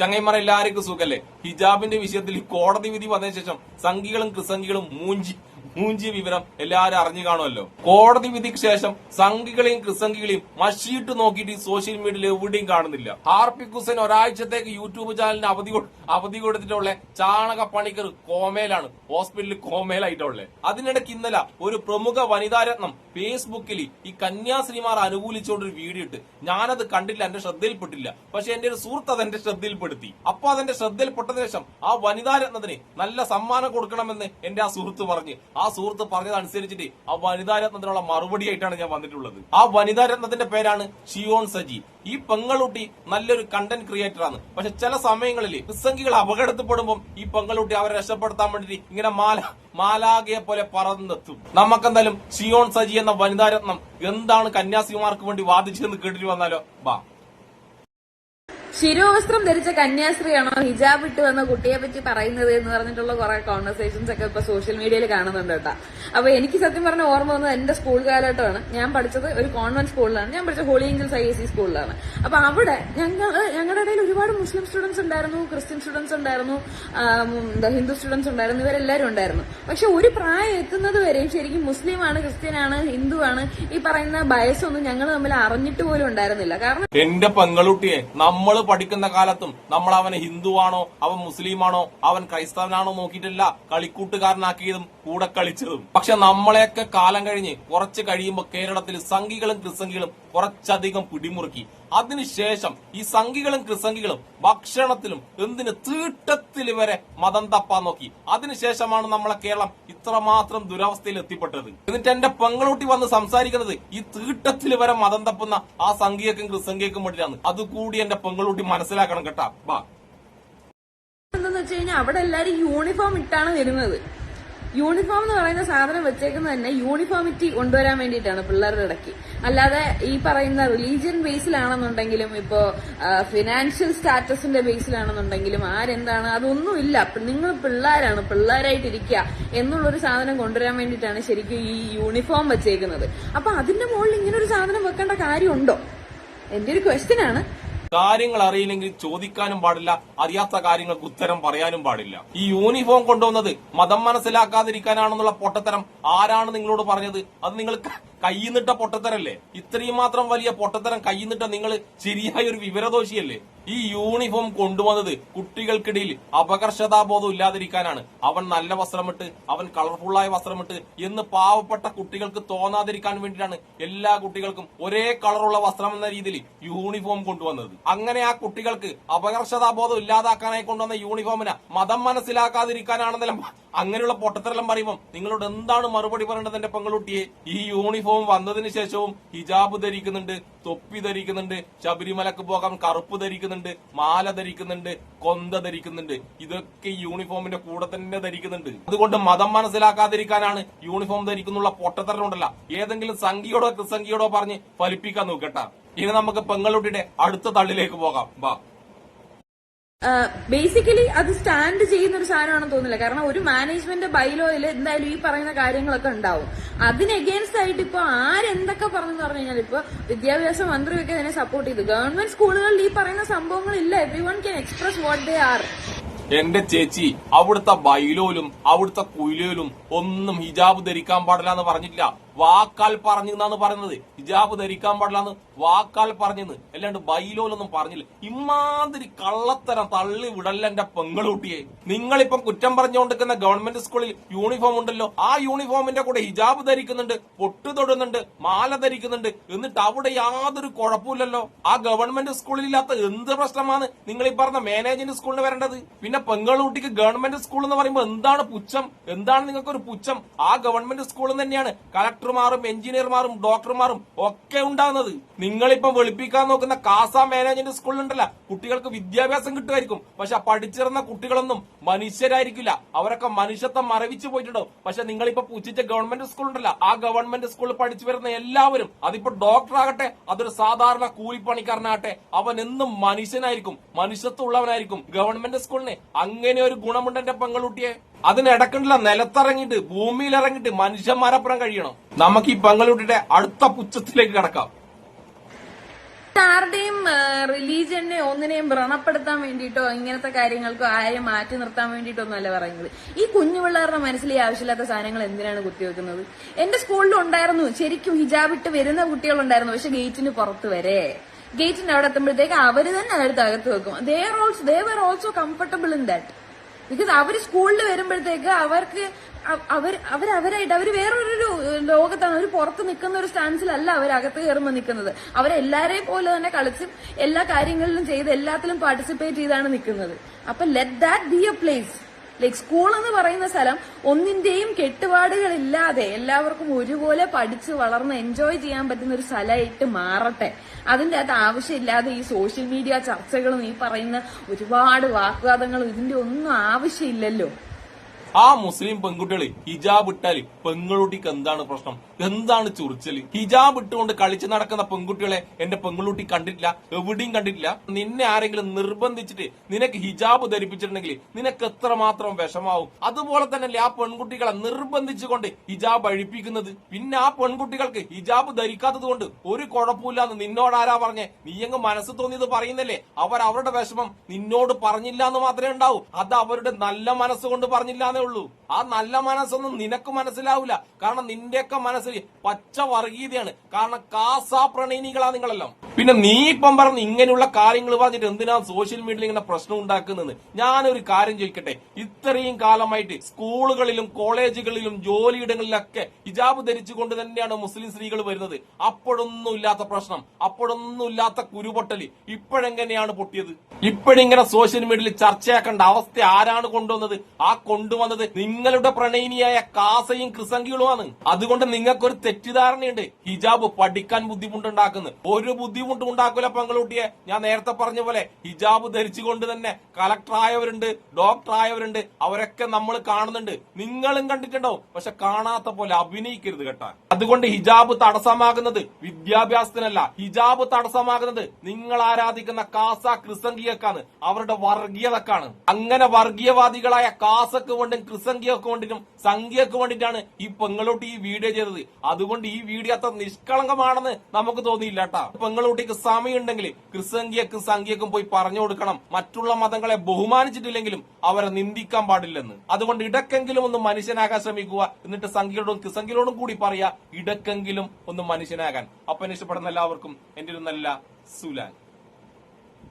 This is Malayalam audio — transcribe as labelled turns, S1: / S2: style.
S1: ചങ്ങൈമാർ എല്ലാവർക്കും സുഖല്ലേ? ഹിജാബിന്റെ വിഷയത്തിൽ കോടതി വിധി വന്നതിന് ശേഷം സംഘികളും ക്രിസംഘികളും മൂഞ്ചി. മൂഞ്ചി വിവരം എല്ലാവരും അറിഞ്ഞു കാണുമല്ലോ. കോടതി വിധിക്ക് ശേഷം സംഘികളെയും ക്രിസംഘികളെയും മഷിയിട്ട് നോക്കിയിട്ട് സോഷ്യൽ മീഡിയയിൽ എവിടെയും കാണുന്നില്ല. ഹാർപ്പിക് ഹുസൈൻ ഒരാഴ്ചത്തേക്ക് യൂട്യൂബ് ചാനലിന് അവധി അവധി കൊടുത്തിട്ടുള്ള ചാണക പണിക്കർ കോമേലാണ്. ഹോസ്പിറ്റലിൽ കോമയിലായിട്ടുള്ളത് അതിനിടയ്ക്ക് ഇന്നലെ ഒരു പ്രമുഖ വനിതാരത്നം ഫേസ്ബുക്കിൽ ഈ കന്യാസ്ത്രീമാർ അനുകൂലിച്ചുകൊണ്ട് ഒരു വീഡിയോ ഇട്ട്. ഞാനത് കണ്ടില്ല എന്റെ ശ്രദ്ധയിൽപ്പെട്ടില്ല. പക്ഷെ എന്റെ ഒരു സുഹൃത്ത് അതെന്റെ ശ്രദ്ധയിൽപ്പെടുത്തി. അപ്പൊ അതെന്റെ ശ്രദ്ധയിൽപ്പെട്ടതിന് ശേഷം ആ വനിതാരത്നത്തിന് നല്ല സമ്മാനം കൊടുക്കണമെന്ന് എന്റെ ആ സുഹൃത്ത് പറഞ്ഞ്. സുഹൃത്ത് പറഞ്ഞതനുസരിച്ചിട്ട് ആ വനിതാ വനിതാരത്നത്തിനുള്ള മറുപടി ആയിട്ടാണ് ഞാൻ വന്നിട്ടുള്ളത്. ആ വനിതാ രത്നത്തിന്റെ പേരാണ് ഷിയോൺ സജി. ഈ പെങ്ങളുട്ടി നല്ലൊരു കണ്ടന്റ് ക്രിയേറ്റർ ആണ്. പക്ഷെ ചില സമയങ്ങളിൽ പ്രസംഗികൾ അപകടത്തിൽപ്പെടുമ്പോൾ ഈ പെങ്ങളുട്ടി അവരെ രക്ഷപ്പെടുത്താൻ വേണ്ടിട്ട് ഇങ്ങനെ മാല മാലാകയെ പോലെ പറന്നെത്തും. നമുക്കെന്തായാലും ഷിയോൺ സജി എന്ന വനിതാ രത്നം എന്താണ് കന്യാസിമാർക്ക് വേണ്ടി വാദിച്ചതെന്ന് കേട്ടിട്ട് വന്നാലോ? ബാ.
S2: ശിരോവസ്ത്രം ധരിച്ച കന്യാസ്ത്രീയാണോ ഹിജാബ് ഇട്ട് വന്ന കുട്ടിയെ പറ്റി പറയുന്നത് എന്ന് പറഞ്ഞിട്ടുള്ള കുറെ കോൺവെർസേഷൻസ് ഒക്കെ ഇപ്പൊ സോഷ്യൽ മീഡിയയിൽ കാണുന്നുണ്ട് കേട്ടോ. അപ്പൊ എനിക്ക് സത്യം പറഞ്ഞ ഓർമ്മ വന്നത് എന്റെ സ്കൂൾ കാലഘട്ടമാണ്. ഞാൻ പഠിച്ചത് ഒരു കോൺവെന്റ് സ്കൂളിലാണ് ഞാൻ പഠിച്ചത് holy angels I S C സ്കൂളിലാണ് അപ്പൊ അവിടെ ഞങ്ങൾ ഞങ്ങളുടെ ഇടയിൽ ഒരുപാട് മുസ്ലിം സ്റ്റുഡൻസ് ഉണ്ടായിരുന്നു ക്രിസ്ത്യൻ സ്റ്റുഡൻസ് ഉണ്ടായിരുന്നു ഹിന്ദു സ്റ്റുഡൻസ് ഉണ്ടായിരുന്നു ഇവരെല്ലാവരും ഉണ്ടായിരുന്നു. പക്ഷെ ഒരു പ്രായം എത്തുന്നത് വരെയും ശരിക്കും മുസ്ലിം ആണ് ക്രിസ്ത്യനാണ് ഹിന്ദു ആണ് ഈ പറയുന്ന ബയസൊന്നും ഞങ്ങൾ തമ്മിൽ അറിഞ്ഞിട്ട് പോലും ഉണ്ടായിരുന്നില്ല. കാരണം
S1: എന്റെ പങ്കളുട്ടിയെ നമ്മൾ പഠിക്കുന്ന കാലത്തും നമ്മൾ അവനെ ഹിന്ദുവാണോ അവൻ മുസ്ലിമാണോ അവൻ ക്രൈസ്തവനാണോ നോക്കിയിട്ടില്ല കളിക്കൂട്ടുകാരനാക്കിയതും കൂടെ കളിച്ചതും. പക്ഷെ നമ്മളെയൊക്കെ കാലം കഴിഞ്ഞ് കുറച്ച് കഴിയുമ്പോൾ കേരളത്തിൽ സംഘികളും ക്രിസംഖികളും കുറച്ചധികം പിടിമുറുക്കി. അതിനുശേഷം ഈ സംഘികളും ക്രിസംഖികളും ഭക്ഷണത്തിലും എന്തിന് തീട്ടത്തിൽ വരെ മതം തപ്പാൻ നോക്കി. അതിനുശേഷമാണ് നമ്മളെ കേരളം ഇത്രമാത്രം ദുരവസ്ഥയിൽ എത്തിപ്പെട്ടത്. എന്നിട്ട് എന്റെ പെങ്ങളൂട്ടി വന്ന് സംസാരിക്കുന്നത് ഈ തീട്ടത്തിൽ വരെ മതം തപ്പുന്ന ആ സംഘിയക്കും ക്രിസംഘിയക്കും വേണ്ടിയാണ് അതുകൂടി എന്റെ പെങ്ങളൂട്ടി മനസ്സിലാക്കണം കേട്ടാ. ബാ.
S2: എന്തെന്ന് വെച്ച് കഴിഞ്ഞാൽ അവിടെ എല്ലാരും യൂണിഫോം ഇട്ടാണ് വരുന്നത്. യൂണിഫോം എന്ന് പറയുന്ന സാധനം വെച്ചേക്കുന്നത് തന്നെ യൂണിഫോമിറ്റി കൊണ്ടുവരാൻ വേണ്ടിയിട്ടാണ് പിള്ളേരുടെ ഇടയ്ക്ക്. അല്ലാതെ ഈ പറയുന്ന റിലീജിയൻ ബേസിലാണെന്നുണ്ടെങ്കിലും ഇപ്പോ ഫിനാൻഷ്യൽ സ്റ്റാറ്റസിന്റെ ബേസിലാണെന്നുണ്ടെങ്കിലും ആരെന്താണ് അതൊന്നും ഇല്ല നിങ്ങൾ പിള്ളേരാണ് പിള്ളേരായിട്ടിരിക്കുക എന്നുള്ളൊരു സാധനം കൊണ്ടുവരാൻ വേണ്ടിയിട്ടാണ് ശരിക്കും ഈ യൂണിഫോം വെച്ചേക്കുന്നത്. അപ്പൊ അതിന്റെ മുകളിൽ ഇങ്ങനെ ഒരു സാധനം വെക്കേണ്ട കാര്യമുണ്ടോ? എന്റെ ഒരു ക്വസ്റ്റ്യൻ ആണ്.
S1: കാര്യങ്ങൾ അറിയില്ലെങ്കിൽ ചോദിക്കാനും പാടില്ല അറിയാത്ത കാര്യങ്ങൾക്ക് ഉത്തരം പറയാനും പാടില്ല. ഈ യൂണിഫോം കൊണ്ടുവന്നത് മതം മനസ്സിലാക്കാതിരിക്കാനാണെന്നുള്ള പൊട്ടത്തരം ആരാണ് നിങ്ങളോട് പറഞ്ഞത്? അത് നിങ്ങൾ കയ്യിന്നിട്ട പൊട്ടത്തരല്ലേ? ഇത്രയും മാത്രം വലിയ പൊട്ടത്തരം കയ്യിന്നിട്ട നിങ്ങൾ ശരിയായ ഒരു വിവരദോഷിയല്ലേ? ഈ യൂണിഫോം കൊണ്ടുവന്നത് കുട്ടികൾക്കിടയിൽ അപകർഷതാബോധം ഇല്ലാതിരിക്കാനാണ്. അവൻ നല്ല വസ്ത്രമിട്ട് അവൻ കളർഫുള്ളായ വസ്ത്രമിട്ട് എന്ന് പാവപ്പെട്ട കുട്ടികൾക്ക് തോന്നാതിരിക്കാൻ വേണ്ടിയിട്ടാണ് എല്ലാ കുട്ടികൾക്കും ഒരേ കളറുള്ള വസ്ത്രം എന്ന രീതിയിൽ യൂണിഫോം കൊണ്ടുവന്നത്. അങ്ങനെ ആ കുട്ടികൾക്ക് അപകർഷതാബോധം ഇല്ലാതാക്കാനായി കൊണ്ടുവന്ന യൂണിഫോമിനെ മതം മനസ്സിലാക്കാതിരിക്കാനാണെന്നെല്ലാം അങ്ങനെയുള്ള പൊട്ടത്തരെല്ലാം പറയുമ്പോൾ നിങ്ങളോട് എന്താണ് മറുപടി പറയേണ്ടത് എന്റെ പെങ്ങളുട്ടിയെ ഈ യൂണിഫോം വന്നതിന് ശേഷവും ഹിജാബ് ധരിക്കുന്നുണ്ട് തൊപ്പി ധരിക്കുന്നുണ്ട് ശബരിമലക്ക് പോകാൻ കറുപ്പ് ധരിക്കുന്നുണ്ട് മാല ധരിക്കുന്നുണ്ട് കൊന്ത ധരിക്കുന്നുണ്ട്. ഇതൊക്കെ യൂണിഫോമിന്റെ കൂടെ തന്നെ ധരിക്കുന്നുണ്ട്. അതുകൊണ്ട് മതം മനസ്സിലാക്കാതിരിക്കാനാണ് യൂണിഫോം ധരിക്കുന്നുള്ള പൊട്ടത്തരമുണ്ടല്ല. ഏതെങ്കിലും സംഖ്യയോടോ കൃസംഖ്യയോടോ പറഞ്ഞ് ഫലിപ്പിക്കാൻ നോക്കട്ടെ. ഇനി നമുക്ക് പെങ്ങളുട്ടിയുടെ അടുത്ത തള്ളിലേക്ക് പോകാം. വാ
S2: ബേസിക്കലി അത് സ്റ്റാൻഡ് ചെയ്യുന്ന ഒരു സാധനമാണെന്ന് തോന്നുന്നില്ല. കാരണം ഒരു മാനേജ്മെന്റ് ബൈലോയിൽ എന്തായാലും ഈ പറയുന്ന കാര്യങ്ങളൊക്കെ ഉണ്ടാവും. അതിന് എഗേൻസ്റ്റ് ആയിട്ട് ഇപ്പൊ ആരെന്തൊക്കെ പറഞ്ഞു പറഞ്ഞു കഴിഞ്ഞാൽ ഇപ്പൊ വിദ്യാഭ്യാസ മന്ത്രിയൊക്കെ ഇതിനെ സപ്പോർട്ട് ചെയ്തു. ഗവൺമെന്റ് സ്കൂളുകളിൽ ഈ പറയുന്ന സംഭവങ്ങൾ ഇല്ല every one can express what they are
S1: എന്റെ ചേച്ചി അവിടുത്തെ ബൈലോലും അവിടുത്തെ കുയിലോയിലും ഒന്നും ഹിജാബ് ധരിക്കാൻ പാടില്ല എന്ന് പറഞ്ഞിട്ടില്ല. വാക്കാൽ പറഞ്ഞു എന്നാണ് പറയുന്നത്. ഹിജാബ് ധരിക്കാൻ പാടില്ല എന്ന് വാക്കാൽ പറഞ്ഞെന്ന് അല്ലാണ്ട് ബൈലോലൊന്നും പറഞ്ഞില്ല. ഇമാതിരി കള്ളത്തരം തള്ളി വിടല്ല എന്റെ പെങ്ങളൂട്ടിയെ നിങ്ങളിപ്പം കുറ്റം പറഞ്ഞുകൊണ്ടിരിക്കുന്ന ഗവൺമെന്റ് സ്കൂളിൽ യൂണിഫോം ഉണ്ടല്ലോ. ആ യൂണിഫോമിന്റെ കൂടെ ഹിജാബ് ധരിക്കുന്നുണ്ട് പൊട്ടു തൊടുന്നുണ്ട് മാല ധരിക്കുന്നുണ്ട്. എന്നിട്ട് അവിടെ യാതൊരു കുഴപ്പമില്ലല്ലോ. ആ ഗവൺമെന്റ് സ്കൂളിൽ ഇല്ലാത്ത എന്ത് പ്രശ്നമാണ് നിങ്ങൾ ഈ പറഞ്ഞ മാനേജ്മെന്റ് സ്കൂളിന് വരേണ്ടത്? പിന്നെ പെങ്ങളൂട്ടിക്ക് ഗവൺമെന്റ് സ്കൂൾ എന്ന് പറയുമ്പോൾ എന്താണ് പുച്ഛം? എന്താണ് നിങ്ങൾക്ക് ഒരു പുച്ഛം? ആ ഗവൺമെന്റ് സ്കൂളിൽ തന്നെയാണ് കളക്ടർമാരും എഞ്ചിനീയർമാരും ഡോക്ടർമാരും ഒക്കെ ഉണ്ടാകുന്നത്. നിങ്ങളിപ്പം വെളുപ്പിക്കാൻ നോക്കുന്ന കാസ മാനേജ്മെന്റ് സ്കൂളിലുണ്ടല്ല. കുട്ടികൾക്ക് വിദ്യാഭ്യാസം കിട്ടുമായിരിക്കും. പക്ഷെ പഠിച്ചിരുന്ന കുട്ടികളൊന്നും മനുഷ്യരായിരിക്കില്ല. അവരൊക്കെ മനുഷ്യത്വം മറവിച്ചു പോയിട്ടുണ്ടാവും പക്ഷെ നിങ്ങളിപ്പോ പുച്ഛിച്ച ഗവൺമെന്റ് സ്കൂളുണ്ടല്ല ആ ഗവൺമെന്റ് സ്കൂളിൽ പഠിച്ചു വരുന്ന എല്ലാവരും അതിപ്പോ ഡോക്ടർ ആകട്ടെ അതൊരു സാധാരണ കൂലിപ്പണിക്കാരനാകട്ടെ അവൻ എന്നും മനുഷ്യനായിരിക്കും. മനുഷ്യത്വം ഉള്ളവനായിരിക്കും ഗവൺമെന്റ് സ്കൂളിന്. അങ്ങനെ ഒരു ഗുണമുണ്ട് എന്റെ പെങ്ങളുട്ടിയെ അതിനിടക്കണ്ടില്ല നിലത്തിറങ്ങിയിട്ട് ഭൂമിയിൽ ഇറങ്ങിയിട്ട് മനുഷ്യന്മാരപ്പുറം കഴിയണം. നമുക്ക് ഈ പെങ്ങളുട്ടിയുടെ അടുത്ത പുച്ഛത്തിലേക്ക് കിടക്കാം.
S2: ആരുടെയും റിലീജിയനെ ഒന്നിനെയും വ്രണപ്പെടുത്താൻ വേണ്ടിയിട്ടോ ഇങ്ങനത്തെ കാര്യങ്ങൾക്കോ ആരെയും മാറ്റി നിർത്താൻ വേണ്ടിയിട്ടോ ഒന്നല്ല പറയുന്നത്. ഈ കുഞ്ഞു പിള്ളേരുടെ മനസ്സിൽ ഈ ആവശ്യമില്ലാത്ത സാധനങ്ങൾ എന്തിനാണ് കുത്തിവെക്കുന്നത്? എന്റെ സ്കൂളിൽ ഉണ്ടായിരുന്നു ശരിക്കും ഹിജാബ് ഇട്ട് വരുന്ന കുട്ടികളുണ്ടായിരുന്നു പക്ഷെ ഗേറ്റിന് പുറത്ത് വരെ. ഗേറ്റിന്റെ അവിടെ എത്തുമ്പോഴത്തേക്ക് അവർ തന്നെ അതെടുത്ത് അകത്ത് വെക്കും. They are also they were also comfortable in that because അവർ സ്കൂളിൽ വരുമ്പോഴത്തേക്ക് അവർക്ക് അവ- അവർ അവരവരായിട്ട് അവർ വേറൊരു ലോകത്താണ്. അവർ പുറത്ത് നിൽക്കുന്ന ഒരു സ്റ്റാൻസിലല്ല അവർ അകത്ത് കയറുമ്പോൾ നിൽക്കുന്നത്. അവരെല്ലാരെയും പോലെ തന്നെ കളിച്ച് എല്ലാ കാര്യങ്ങളിലും ചെയ്ത് എല്ലാത്തിലും പാർട്ടിസിപ്പേറ്റ് ചെയ്താണ് നിൽക്കുന്നത്. അപ്പൊ let that be a place like school എന്ന് പറയുന്ന സ്ഥലം ഒന്നിന്റെയും കെട്ടുപാടുകളില്ലാതെ എല്ലാവർക്കും ഒരുപോലെ പഠിച്ച് വളർന്ന് എൻജോയ് ചെയ്യാൻ പറ്റുന്ന ഒരു സ്ഥലമായിട്ട് മാറട്ടെ. അതിന്റെ അകത്ത് ആവശ്യമില്ലാതെ ഈ സോഷ്യൽ മീഡിയ ചർച്ചകളും ഈ പറയുന്ന ഒരുപാട് വാഗ്വാദങ്ങളും ഇതിന്റെ ഒന്നും ആവശ്യമില്ലല്ലോ.
S1: ആ മുസ്ലിം പെൺകുട്ടികൾ ഹിജാബ് ഇട്ടാൽ പെങ്ങളുട്ടിക്ക് എന്താണ് പ്രശ്നം? എന്താണ് ചുറിച്ചൽ? ഹിജാബ് ഇട്ടുകൊണ്ട് കളിച്ചു നടക്കുന്ന പെൺകുട്ടികളെ എന്റെ പെങ്ങളുട്ടി കണ്ടിട്ടില്ല എവിടെയും കണ്ടിട്ടില്ല. നിന്നെ ആരെങ്കിലും നിർബന്ധിച്ചിട്ട് നിനക്ക് ഹിജാബ് ധരിപ്പിച്ചിട്ടുണ്ടെങ്കിൽ നിനക്ക് എത്രമാത്രം വിഷമാവും? അതുപോലെ തന്നെയല്ലേ ആ പെൺകുട്ടികളെ നിർബന്ധിച്ചുകൊണ്ട് ഹിജാബ് അഴിപ്പിക്കുന്നത്. പിന്നെ ആ പെൺകുട്ടികൾക്ക് ഹിജാബ് ധരിക്കാത്തത് കൊണ്ട് ഒരു കുഴപ്പമില്ലാന്ന് നിന്നോട് ആരാ പറഞ്ഞേ? നീയങ്ങ് മനസ്സ് തോന്നിയത് പറയുന്നല്ലേ? അവർ അവരുടെ വിഷമം നിന്നോട് പറഞ്ഞില്ല എന്ന് മാത്രമേ ഉണ്ടാവൂ. അത് അവരുടെ നല്ല മനസ്സുകൊണ്ട് പറഞ്ഞില്ല എന്നേ ഉള്ളൂ. ആ നല്ല മനസ്സൊന്നും നിനക്ക് മനസ്സിലാവില്ല കാരണം നിന്റെയൊക്കെ മനസ്സിൽ പച്ച വർഗീയതയാണ്. കാരണം കാസാ പ്രണയിനികളാ നിങ്ങളെല്ലാം. പിന്നെ നീ ഇപ്പം പറഞ്ഞ് ഇങ്ങനെയുള്ള കാര്യങ്ങൾ പറഞ്ഞിട്ട് എന്തിനാ സോഷ്യൽ മീഡിയയിൽ ഇങ്ങനെ പ്രശ്നം ഉണ്ടാക്കുന്നത് ഞാനൊരു കാര്യം ചോദിക്കട്ടെ. ഇത്രയും കാലമായിട്ട് സ്കൂളുകളിലും കോളേജുകളിലും ജോലിയിടങ്ങളിലൊക്കെ ഹിജാബ് ധരിച്ചുകൊണ്ട് തന്നെയാണ് മുസ്ലിം സ്ത്രീകൾ വരുന്നത്. അപ്പോഴൊന്നും ഇല്ലാത്ത പ്രശ്നം. അപ്പോഴൊന്നും ഇല്ലാത്ത കുരുപൊട്ടൽ. ഇപ്പോഴെങ്ങനെയാണ് പൊട്ടിയത്? ഇപ്പോഴിങ്ങനെ സോഷ്യൽ മീഡിയയിൽ ചർച്ചയാക്കേണ്ട അവസ്ഥ ആരാണ് കൊണ്ടുവന്നത്? ആ കൊണ്ടുവന്നത് നിങ്ങളുടെ പ്രണയിനിയായ കാസയും ക്രിസംഗികളുമാണ്. അതുകൊണ്ട് നിങ്ങൾക്കൊരു തെറ്റിദ്ധാരണയുണ്ട്. ഹിജാബ് പഠിക്കാൻ ബുദ്ധിമുട്ടുണ്ടാക്കുന്നു. ഒരു ബുദ്ധിമുട്ടും ഉണ്ടാക്കൂല പങ്കളൂട്ടിയെ ഞാൻ നേരത്തെ പറഞ്ഞ പോലെ ഹിജാബ് ധരിച്ചുകൊണ്ട് തന്നെ ഡോക്ടർ ആയവരുണ്ട് അവരൊക്കെ നമ്മൾ കാണുന്നുണ്ട്. നിങ്ങളും കണ്ടിട്ടുണ്ടാവും. പക്ഷെ കാണാത്ത പോലെ അഭിനയിക്കരുത് കേട്ടാ. അതുകൊണ്ട് ഹിജാബ് തടസ്സമാകുന്നത് വിദ്യാഭ്യാസത്തിനല്ല. ഹിജാബ് തടസ്സമാകുന്നത് നിങ്ങൾ ആരാധിക്കുന്ന കാസ ക്രിസംഗിയക്കാണ് അവരുടെ വർഗീയതക്കാണ്. അങ്ങനെ വർഗീയവാദികളായ കാസക്ക് വേണ്ടും ക്രിസംഗിയൊക്കെ വേണ്ടിട്ടും സംഖ്യക്ക് വേണ്ടിയിട്ടാണ് ഈ പെങ്ങളൂട്ടി ഈ വീഡിയോ ചെയ്തത്. അതുകൊണ്ട് ഈ വീഡിയോ അത്ര നിഷ്കളങ്കമാണെന്ന് നമുക്ക് തോന്നിയില്ല കേട്ടാ പെങ്ങളൂട്ടിക്ക് സമയമുണ്ടെങ്കിൽ ക്രിസംഖ്യക്കും സംഖ്യക്കും പോയി പറഞ്ഞു കൊടുക്കണം. മറ്റുള്ള മതങ്ങളെ ബഹുമാനിച്ചിട്ടില്ലെങ്കിലും അവരെ നിന്ദിക്കാൻ പാടില്ലെന്ന്. അതുകൊണ്ട് ഇടക്കെങ്കിലും ഒന്ന് മനുഷ്യനാകാൻ ശ്രമിക്കുക. എന്നിട്ട് സംഖ്യയോടും ക്രിസംഖ്യയോടും കൂടി പറയാ ഇടക്കെങ്കിലും ഒന്ന് മനുഷ്യനാകാൻ. അപ്പൻ ഇഷ്ടപ്പെടുന്ന എല്ലാവർക്കും എന്റെ ഒരു നല്ല സുലാൻ.